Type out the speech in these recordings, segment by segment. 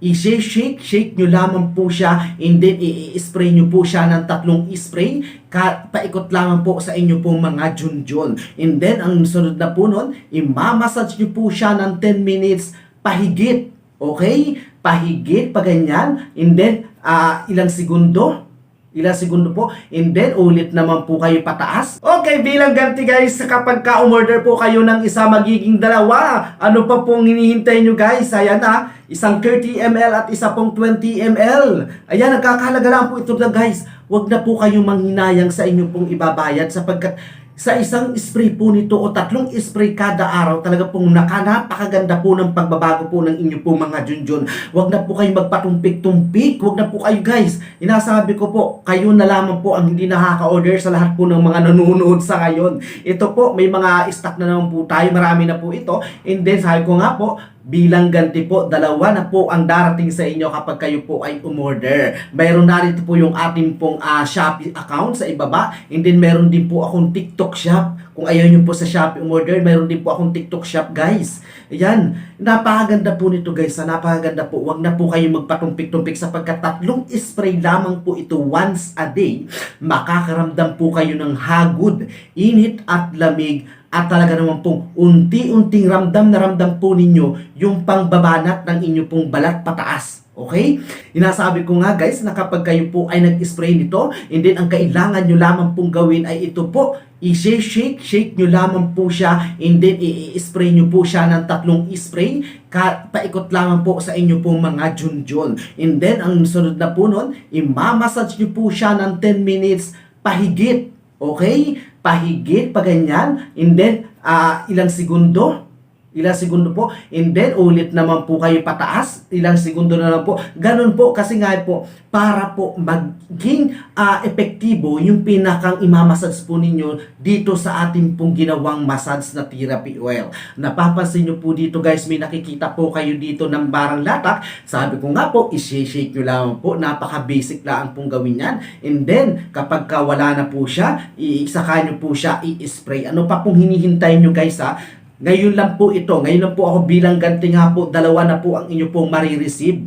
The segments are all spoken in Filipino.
i-shake, shake nyo lamang po siya and then i-spray nyo po siya ng tatlong spray ka, paikot lamang po sa inyo pong mga junjun. And then, ang sunod na po nun, i-massage nyo po siya ng 10 minutes pahigit. Okay? Pahigit, pa ganyan. And then, ah, ilang segundo, Ilang segundo po. And then, ulit naman po kayo pataas. Okay, bilang ganti guys, kapag ka-umorder po kayo ng isa, magiging dalawa. Ano pa pong hinihintay nyo guys? Ayan na, isang 30 ml at isa pong 20 ml. Ayan, nagkakahalaga lang po ito na guys. Huwag na po kayong manghinayang sa inyo pong ibabayad sapagkat sa isang spray po nito o tatlong spray kada araw, talaga pong nakanapakaganda po ng pagbabago po ng inyo pong mga junjun. Huwag na po kayo magpatumpik-tumpik. Huwag na po kayo guys. Inasabi ko po, kayo na lamang po ang hindi nakaka-order sa lahat po ng mga nanonood sa ngayon. Ito po, may mga stock na naman po tayo. Marami na po ito. And then, sabi ko nga po, bilang ganti po, dalawa na po ang darating sa inyo kapag kayo po ay umorder. Mayroon na rito po yung ating pong ah, Shopee account sa ibaba. And then meron din po akong TikTok shop. Kung ayaw nyo po sa Shopee umorder, mayroon din po akong TikTok shop guys. Ayan, napakaganda po nito guys. Napakaganda po. Huwag na po kayo magpatumpik-tumpik sapagkat tatlong spray lamang po ito once a day. Makakaramdam po kayo ng hagod, init at lamig at talaga naman pong unti-unting ramdam na ramdam po ninyo yung pangbabanat ng inyo pong balat pataas. Okay? Inasabi ko nga guys na kapag kayo po ay nag-spray nito, and then ang kailangan nyo lamang pong gawin ay ito po, i-shake, shake nyo lamang po siya, and then i-spray nyo po siya ng tatlong spray, ka, paikot lamang po sa inyo pong mga junjun. And then, ang sunod na po nun, i-massage nyo po siya ng 10 minutes pahigit. Okay? Pahigit, pa ganyan. And then, ah, ilang segundo, ilang segundo po, and then ulit naman po kayo pataas, ilang segundo na lang po. Ganun po, kasi nga po, para po maging ah, epektibo yung pinakang imamassage po ninyo dito sa ating pong ginawang massage na therapy oil. Napapansin nyo po dito guys, may nakikita po kayo dito ng barang latak. Sabi ko nga po, isi-shake nyo lang po, napaka-basic lang pong gawin yan. And then, kapag ka wala na po siya, iisaka nyo po siya, i-spray. Ano pa pong hinihintay nyo guys ha? Ngayon lang po ito, ngayon lang po ako bilang ganti nga po, dalawa na po ang inyo pong marireceive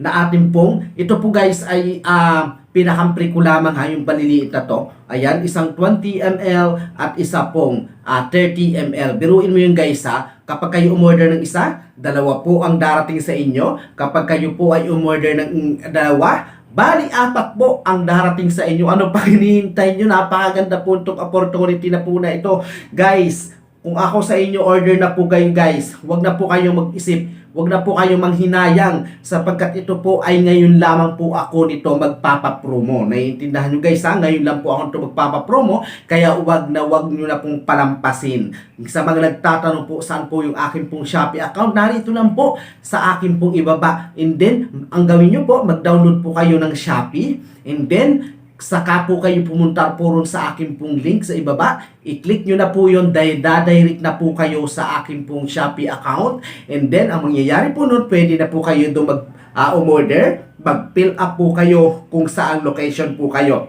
na ating pong, ito po guys ay uh, pinakampre ko lamang ha, yung paliliit na to. Ayan, isang 20 ml at isa pong ah, 30 ml. Biruin mo yung guys ha, kapag kayo umorder ng isa, dalawa po ang darating sa inyo. Kapag kayo po ay umorder ng dalawa, Bali, apat po ang darating sa inyo. Ano pa hinihintay nyo? Napakaganda po itong opportunity na po na ito. Guys, kung ako sa inyo order na po kayo guys, wag na po kayong mag-isip, wag na po kayong manghinayang sapagkat ito po ay ngayon lamang po ako nito magpapapromo. Naiintindihan nyo guys ha, ngayon lang po ako nito magpapapromo, kaya wag na wag nyo na pong palampasin. Sa mga nagtatanong po saan po yung akin pong Shopee account, narito lang po sa akin pong ibaba. And then, ang gawin nyo po, mag-download po kayo ng Shopee, and then, saka po kayo pumunta po ron sa akin pong link sa ibaba. I-click nyo na po yun dahil dadirect na po kayo sa akin pong Shopee account. And then, ang mangyayari po nun, pwede na po kayo doon mag ah, umorder. Mag-fill up po kayo kung saan location po kayo.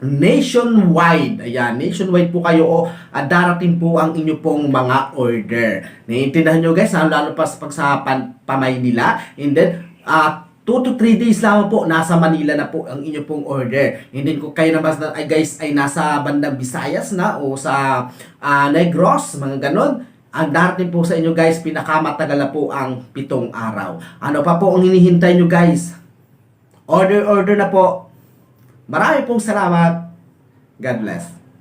Nationwide. Ayan, nationwide po kayo o ah, darating po ang inyo pong mga order. Naiintindihan nyo guys, lalo pa pag sa pan, pamay nila. And then, ah, 2 to 3 days lamang po, nasa Manila na po ang inyo pong order. And then kung kayo naman na, ay guys ay nasa bandang Visayas na o sa ah, Negros, mga ganon, ang darating po sa inyo guys, pinakamatagal na po ang pitong araw. Ano pa po ang hinihintay nyo guys? Order, order na po. Marami pong salamat. God bless.